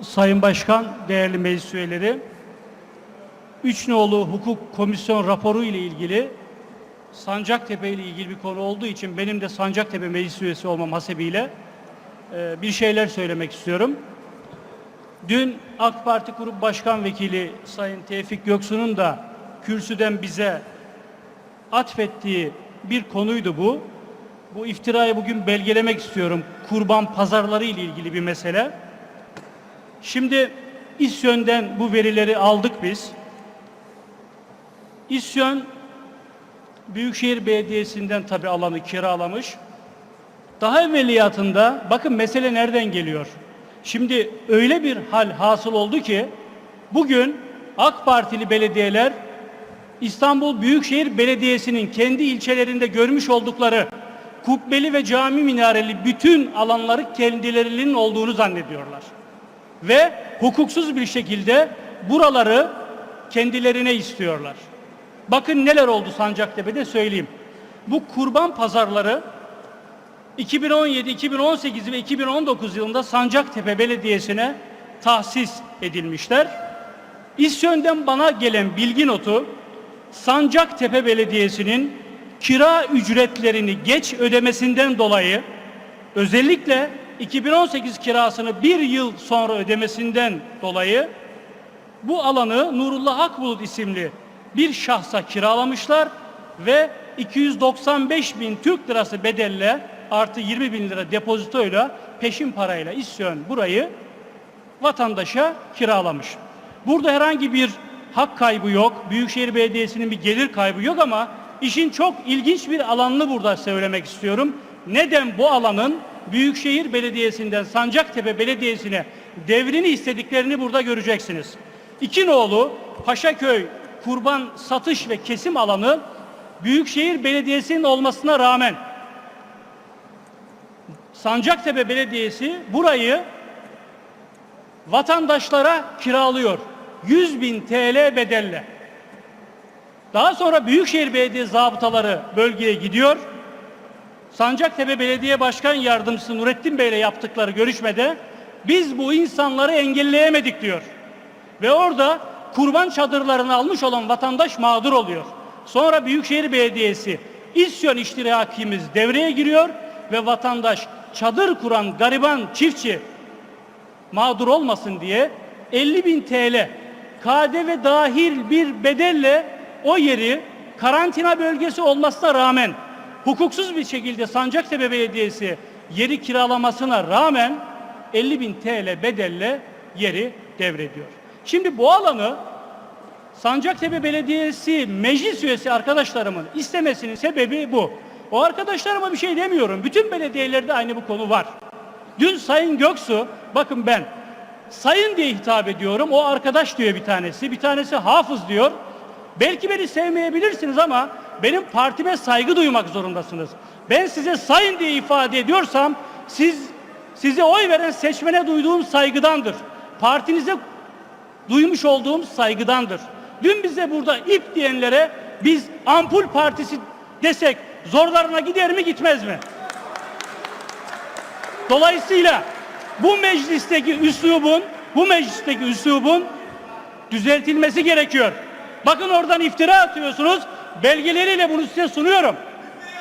Sayın Başkan, değerli meclis üyeleri, Üç nolu hukuk komisyon raporu ile ilgili Sancaktepe ile ilgili bir konu olduğu için benim de Sancaktepe meclis üyesi olmam hasebiyle e, bir şeyler söylemek istiyorum. Dün AK Parti Grup Başkan Vekili Sayın Tevfik Göksu'nun da kürsüden bize atfettiği bir konuydu bu. Bu iftirayı bugün belgelemek istiyorum. Kurban pazarları ile ilgili bir mesele. Şimdi İSYÖN'den bu verileri aldık biz. İSYÖN Büyükşehir Belediyesi'nden tabi alanı kiralamış. Daha evveliyatında bakın mesele nereden geliyor? Şimdi öyle bir hal hasıl oldu ki bugün AK Partili belediyeler İstanbul Büyükşehir Belediyesi'nin kendi ilçelerinde görmüş oldukları kubbeli ve cami minareli bütün alanları kendilerinin olduğunu zannediyorlar. Ve hukuksuz bir şekilde buraları kendilerine istiyorlar. Bakın neler oldu Sancaktepe'de söyleyeyim. Bu kurban pazarları 2017, 2018 ve 2019 yılında Sancaktepe Belediyesi'ne tahsis edilmişler. İSYÖN'den bana gelen bilgi notu Sancaktepe Belediyesi'nin kira ücretlerini geç ödemesinden dolayı özellikle 2018 kirasını bir yıl sonra ödemesinden dolayı bu alanı Nurullah Akbulut isimli bir şahsa kiralamışlar ve 295 bin Türk lirası bedelle artı 20 bin lira depozitoyla peşin parayla İSYÖN burayı vatandaşa kiralamış. Burada herhangi bir hak kaybı yok. Büyükşehir Belediyesi'nin bir gelir kaybı yok ama işin çok ilginç bir alanını burada söylemek istiyorum. Neden bu alanın Büyükşehir Belediyesi'nden Sancaktepe Belediyesi'ne devrini istediklerini burada göreceksiniz. İki nolu Paşaköy kurban satış ve kesim alanı Büyükşehir Belediyesi'nin olmasına rağmen Sancaktepe Belediyesi burayı vatandaşlara kiralıyor. 100 bin TL bedelle. Daha sonra Büyükşehir Belediye zabıtaları bölgeye gidiyor. Sancaktepe Belediye Başkan Yardımcısı Nurettin Bey ile yaptıkları görüşmede biz bu insanları engelleyemedik diyor. Ve orada kurban çadırlarını almış olan vatandaş mağdur oluyor. Sonra Büyükşehir Belediyesi İsyon iştirakimiz devreye giriyor ve vatandaş çadır kuran gariban çiftçi mağdur olmasın diye 50 bin TL KDV dahil bir bedelle o yeri karantina bölgesi olmasına rağmen hukuksuz bir şekilde Sancaktepe Belediyesi yeri kiralamasına rağmen 50 bin TL bedelle yeri devrediyor. Şimdi bu alanı Sancaktepe Belediyesi meclis üyesi arkadaşlarımın istemesinin sebebi bu. O arkadaşlarıma bir şey demiyorum. Bütün belediyelerde aynı bu konu var. Dün Sayın Göksu, bakın ben sayın diye hitap ediyorum. O arkadaş diyor bir tanesi, bir tanesi hafız diyor. Belki beni sevmeyebilirsiniz ama benim partime saygı duymak zorundasınız. Ben size sayın diye ifade ediyorsam siz size oy veren seçmene duyduğum saygıdandır. Partinize duymuş olduğum saygıdandır. Dün bize burada ip diyenlere biz ampul partisi desek zorlarına gider mi gitmez mi? Dolayısıyla bu meclisteki üslubun, bu meclisteki üslubun düzeltilmesi gerekiyor. Bakın oradan iftira atıyorsunuz. Belgeleriyle bunu size sunuyorum.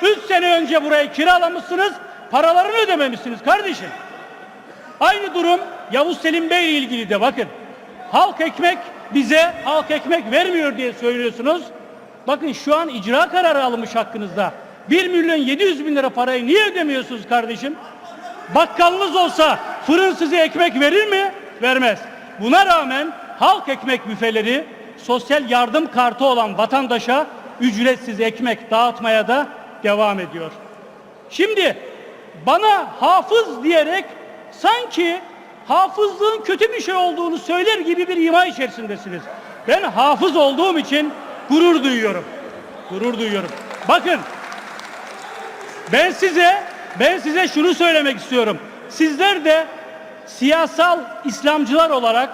Üç sene önce burayı kiralamışsınız. Paralarını ödememişsiniz kardeşim. Aynı durum Yavuz Selim Bey ile ilgili de bakın. Halk ekmek bize halk ekmek vermiyor diye söylüyorsunuz. Bakın şu an icra kararı alınmış hakkınızda. 1 milyon 700 bin lira parayı niye ödemiyorsunuz kardeşim? Bakkalınız olsa fırın size ekmek verir mi? Vermez. Buna rağmen halk ekmek büfeleri sosyal yardım kartı olan vatandaşa ücretsiz ekmek dağıtmaya da devam ediyor. Şimdi bana hafız diyerek sanki hafızlığın kötü bir şey olduğunu söyler gibi bir ima içerisindesiniz. Ben hafız olduğum için gurur duyuyorum. Gurur duyuyorum. Bakın ben size ben size şunu söylemek istiyorum. Sizler de siyasal İslamcılar olarak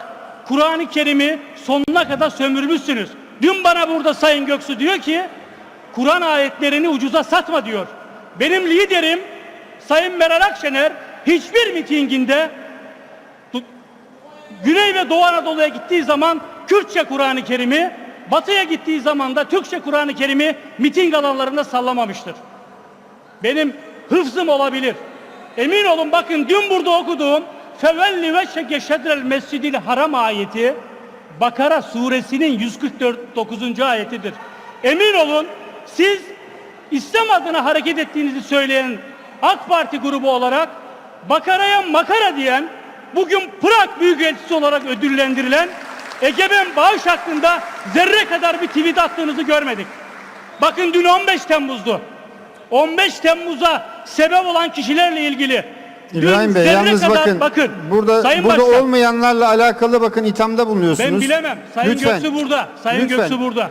Kur'an-ı Kerim'i sonuna kadar sömürmüşsünüz. Dün bana burada Sayın Göksu diyor ki Kur'an ayetlerini ucuza satma diyor. Benim liderim Sayın Meral Akşener hiçbir mitinginde Güney ve Doğu Anadolu'ya gittiği zaman Kürtçe Kur'an-ı Kerim'i, Batı'ya gittiği zaman da Türkçe Kur'an-ı Kerim'i miting alanlarında sallamamıştır. Benim hıfzım olabilir. Emin olun bakın dün burada okuduğum fevelli ve şeke şedrel mescidil haram ayeti Bakara suresinin 149. ayetidir. Emin olun siz İslam adına hareket ettiğinizi söyleyen AK Parti grubu olarak Bakara'ya makara diyen bugün Prag Büyükelçisi olarak ödüllendirilen Egemen Bağış hakkında zerre kadar bir tweet attığınızı görmedik. Bakın dün 15 Temmuz'du. 15 Temmuz'a sebep olan kişilerle ilgili İbrahim Bey yalnız kadar- bakın, burada Sayın burada Başkan, olmayanlarla alakalı bakın ithamda bulunuyorsunuz. ben bilemem. Sayın Lütfen. Göksu burada. Sayın Lütfen. Göksu burada.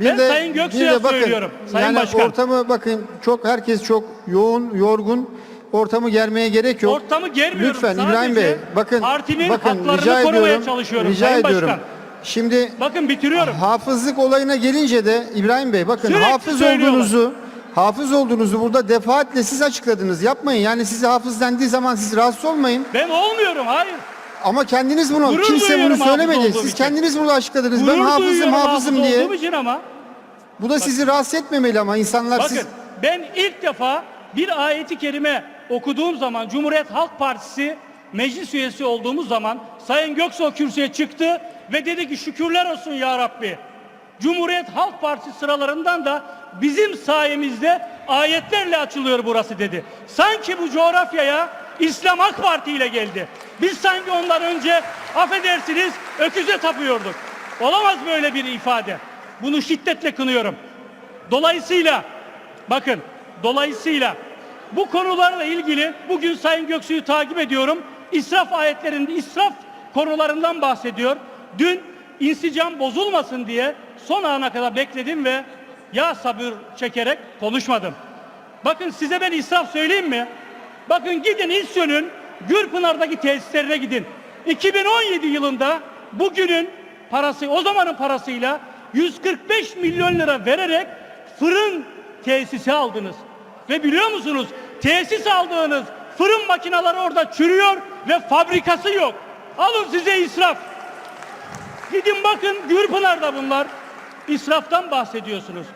Bir ben de- Sayın Göksu'ya bakın, söylüyorum. Sayın yani Başkan. ortamı bakın çok herkes çok yoğun, yorgun. Ortamı germeye gerek yok. Ortamı germiyorum. Lütfen Sadece İbrahim Bey bakın partinin bakın rica korumaya ediyorum. çalışıyorum Rica Sayın ediyorum. Başkan. Şimdi Bakın bitiriyorum. hafızlık olayına gelince de İbrahim Bey bakın Sürekli hafız olduğunuzu hafız olduğunuzu burada defaatle siz açıkladınız. Yapmayın. Yani size hafız dendiği zaman siz rahatsız olmayın. Ben olmuyorum hayır. Ama kendiniz bunu Gurur kimse bunu hafız söylemedi. olduğum Siz için. kendiniz bunu açıkladınız. Gurur ben hafızım duyuyorum hafızım hafız diye. olduğum için ama Bu da sizi rahatsız etmemeli ama insanlar bakın siz ben ilk defa bir ayeti kerime okuduğum zaman Cumhuriyet Halk Partisi meclis üyesi olduğumuz zaman Sayın Göksu kürsüye çıktı ve dedi ki şükürler olsun ya Rabbi. Cumhuriyet Halk Partisi sıralarından da bizim sayemizde ayetlerle açılıyor burası dedi. Sanki bu coğrafyaya İslam AK Parti ile geldi. Biz sanki ondan önce affedersiniz öküze tapıyorduk. Olamaz böyle bir ifade. Bunu şiddetle kınıyorum. Dolayısıyla bakın dolayısıyla bu konularla ilgili bugün Sayın Göksu'yu takip ediyorum. İsraf ayetlerinde israf konularından bahsediyor. Dün insicam bozulmasın diye son ana kadar bekledim ve ya sabır çekerek konuşmadım. Bakın size ben israf söyleyeyim mi? Bakın gidin İSYÖ'nün Gürpınar'daki tesislerine gidin. 2017 yılında bugünün parası o zamanın parasıyla 145 milyon lira vererek fırın tesisi aldınız. Ve biliyor musunuz tesis aldığınız fırın makineleri orada çürüyor ve fabrikası yok. Alın size israf. Gidin bakın Gürpınar'da bunlar. İsraftan bahsediyorsunuz.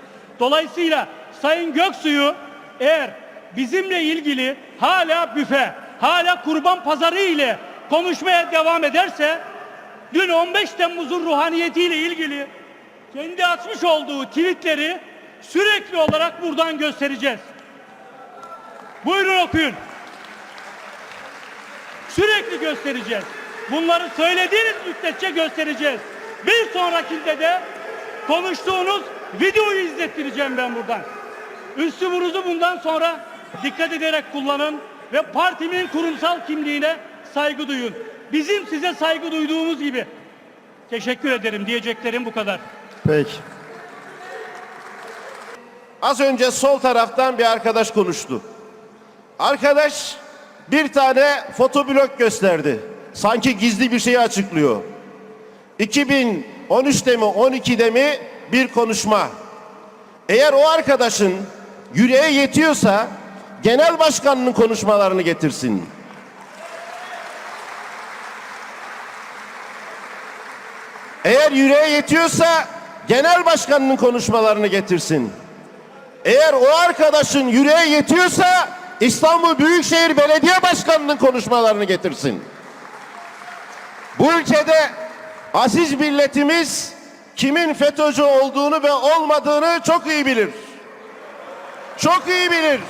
Dolayısıyla Sayın Göksu'yu eğer bizimle ilgili hala büfe, hala kurban pazarı ile konuşmaya devam ederse dün 15 Temmuz'un ruhaniyetiyle ilgili kendi atmış olduğu tweetleri sürekli olarak buradan göstereceğiz. Buyurun okuyun. Sürekli göstereceğiz. Bunları söylediğiniz müddetçe göstereceğiz. Bir sonrakinde de konuştuğunuz videoyu izlettireceğim ben buradan. Üslubunuzu bundan sonra dikkat ederek kullanın ve partimin kurumsal kimliğine saygı duyun. Bizim size saygı duyduğumuz gibi. Teşekkür ederim diyeceklerim bu kadar. peki. Az önce sol taraftan bir arkadaş konuştu. Arkadaş bir tane fotoblok gösterdi. Sanki gizli bir şeyi açıklıyor. 2013'te mi 12'de mi bir konuşma. Eğer o arkadaşın yüreğe yetiyorsa genel başkanının konuşmalarını getirsin. Eğer yüreğe yetiyorsa genel başkanının konuşmalarını getirsin. Eğer o arkadaşın yüreğe yetiyorsa İstanbul Büyükşehir Belediye Başkanı'nın konuşmalarını getirsin. Bu ülkede aziz milletimiz kimin FETÖ'cü olduğunu ve olmadığını çok iyi bilir. Çok iyi bilir.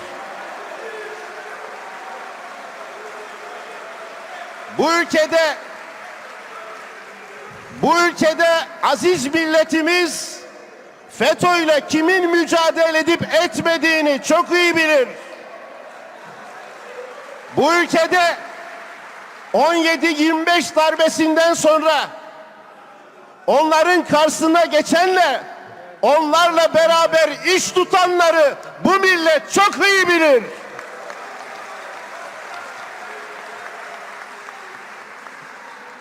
Bu ülkede bu ülkede aziz milletimiz FETÖ ile kimin mücadele edip etmediğini çok iyi bilir. Bu ülkede 17-25 darbesinden sonra onların karşısına geçenle onlarla beraber iş tutanları bu millet çok iyi bilir.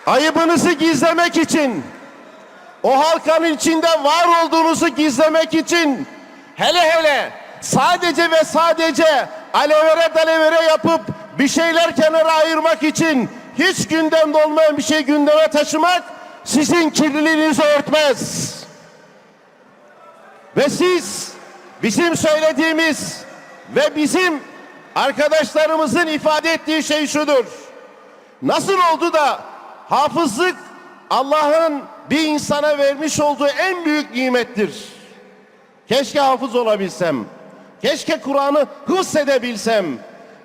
Ayıbınızı gizlemek için o halkanın içinde var olduğunuzu gizlemek için hele hele sadece ve sadece alevere dalevere yapıp bir şeyler kenara ayırmak için hiç gündemde olmayan bir şey gündeme taşımak sizin kirliliğinizi örtmez. Ve siz bizim söylediğimiz ve bizim arkadaşlarımızın ifade ettiği şey şudur. Nasıl oldu da hafızlık Allah'ın bir insana vermiş olduğu en büyük nimettir. Keşke hafız olabilsem. Keşke Kur'an'ı hıfzedebilsem.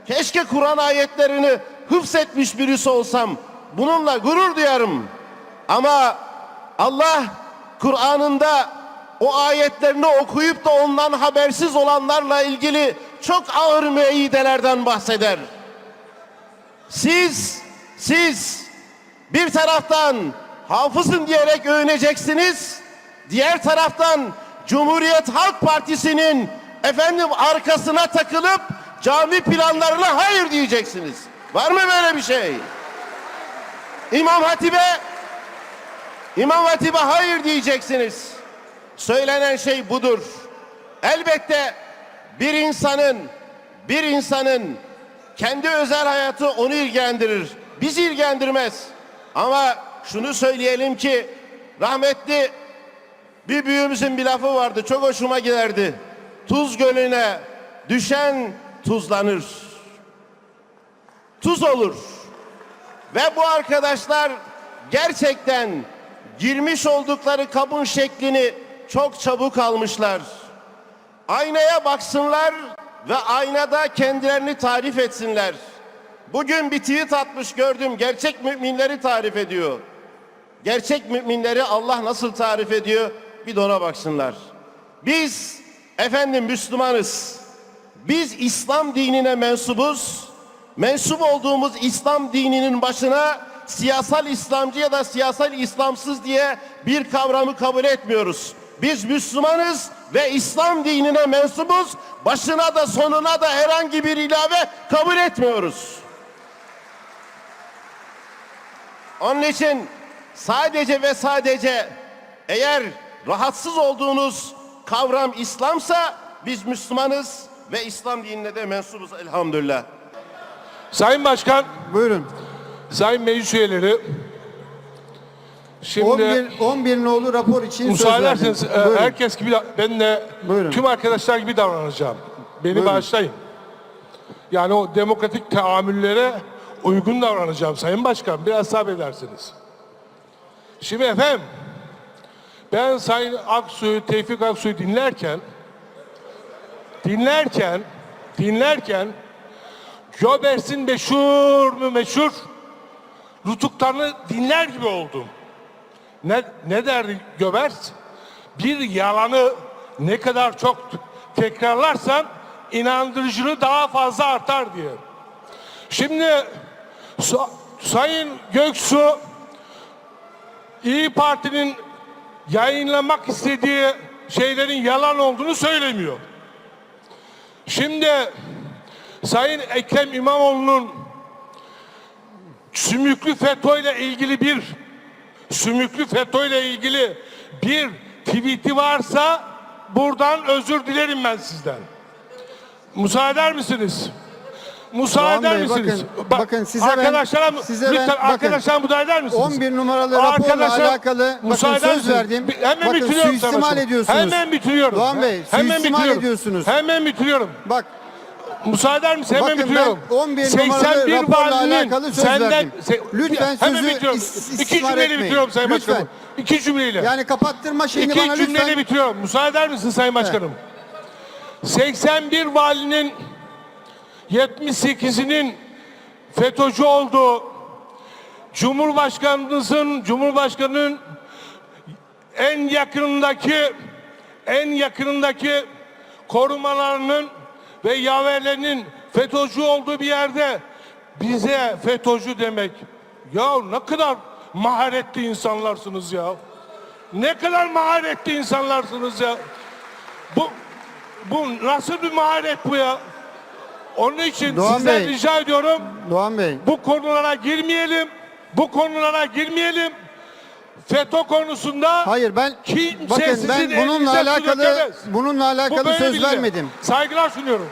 Keşke Kur'an ayetlerini hıfzetmiş birisi olsam. Bununla gurur duyarım. Ama Allah Kur'an'ında o ayetlerini okuyup da ondan habersiz olanlarla ilgili çok ağır müeyyidelerden bahseder. Siz, siz bir taraftan hafızım diyerek övüneceksiniz. Diğer taraftan Cumhuriyet Halk Partisi'nin efendim arkasına takılıp cami planlarına hayır diyeceksiniz. Var mı böyle bir şey? İmam Hatip'e İmam Hatip'e hayır diyeceksiniz. Söylenen şey budur. Elbette bir insanın bir insanın kendi özel hayatı onu ilgilendirir. Bizi ilgilendirmez. Ama şunu söyleyelim ki rahmetli bir büyüğümüzün bir lafı vardı. Çok hoşuma giderdi. Tuz gölüne düşen tuzlanır. Tuz olur. Ve bu arkadaşlar gerçekten girmiş oldukları kabın şeklini çok çabuk almışlar. Aynaya baksınlar ve aynada kendilerini tarif etsinler. Bugün bir tweet atmış gördüm. Gerçek müminleri tarif ediyor. Gerçek müminleri Allah nasıl tarif ediyor? Bir de ona baksınlar. Biz efendim Müslümanız. Biz İslam dinine mensubuz. Mensup olduğumuz İslam dininin başına siyasal İslamcı ya da siyasal İslamsız diye bir kavramı kabul etmiyoruz. Biz Müslümanız ve İslam dinine mensubuz. Başına da sonuna da herhangi bir ilave kabul etmiyoruz. Onun için sadece ve sadece eğer rahatsız olduğunuz kavram İslamsa biz Müslümanız ve İslam dinine de mensubuz elhamdülillah. Sayın Başkan, Buyurun. Sayın Meclis Üyeleri, şimdi 11, 11 nolu rapor için müsaade ederseniz e, herkes gibi ben de Buyurun. tüm arkadaşlar gibi davranacağım. Beni Buyurun. bağışlayın. Yani o demokratik tahammüllere uygun davranacağım Sayın Başkan. Biraz sabredersiniz. Şimdi efendim, ben Sayın Aksu'yu, Tevfik Aksu'yu dinlerken, dinlerken, dinlerken Göbers'in meşhur mu meşhur nutuklarını dinler gibi oldum. Ne, ne derdi Göbers? Bir yalanı ne kadar çok tekrarlarsan inandırıcılığı daha fazla artar diye. Şimdi Sa- Sayın Göksu İyi Parti'nin yayınlamak istediği şeylerin yalan olduğunu söylemiyor. Şimdi Sayın Ekrem İmamoğlu'nun sümüklü FETÖ ile ilgili bir sümüklü FETÖ ile ilgili bir tweet'i varsa buradan özür dilerim ben sizden. Müsaade eder misiniz? Müsaade eder Bey, misiniz? bakın- Bak, bakın size ben- arkadaşlara, size ben- lütfen bakın, arkadaşlar müdahale eder misiniz? 11 numaralı raporla alakalı bakın söz misiniz? verdim. Bir- Hemen bakın bitiriyorum suistimal ediyorsunuz. Hemen bitiriyorum. Doğan Bey Hemen bitiriyorum. ediyorsunuz. Hemen bitiriyorum. Bak Müsaade eder misin? Hemen Bakın ben bitiriyorum. 11 numaralı raporla alakalı söz verdim. Lütfen hemen sözü bitiriyorum. is- İki istismar cümleyle etmeyin. bitiriyorum Sayın Lütfen. Başkanım. İki cümleyle. yani kapattırma şeyini İki bana cümleyle lütfen. bitiriyorum. Müsaade eder misin Sayın Başkanım? 81 valinin 78'inin FETÖ'cü olduğu Cumhurbaşkanımızın Cumhurbaşkanının en yakınındaki en yakınındaki korumalarının ve yaverlerinin FETÖ'cü olduğu bir yerde bize FETÖ'cü demek. Ya ne kadar maharetli insanlarsınız ya. Ne kadar maharetli insanlarsınız ya. Bu bu nasıl bir maharet bu ya? Onun için Doğan sizden Bey. rica ediyorum Doğan Bey bu konulara girmeyelim. Bu konulara girmeyelim. FETÖ konusunda hayır ben kimse bakın ben bununla alakalı dökemez. bununla Bu alakalı böyle söz vermedim. Saygılar sunuyorum.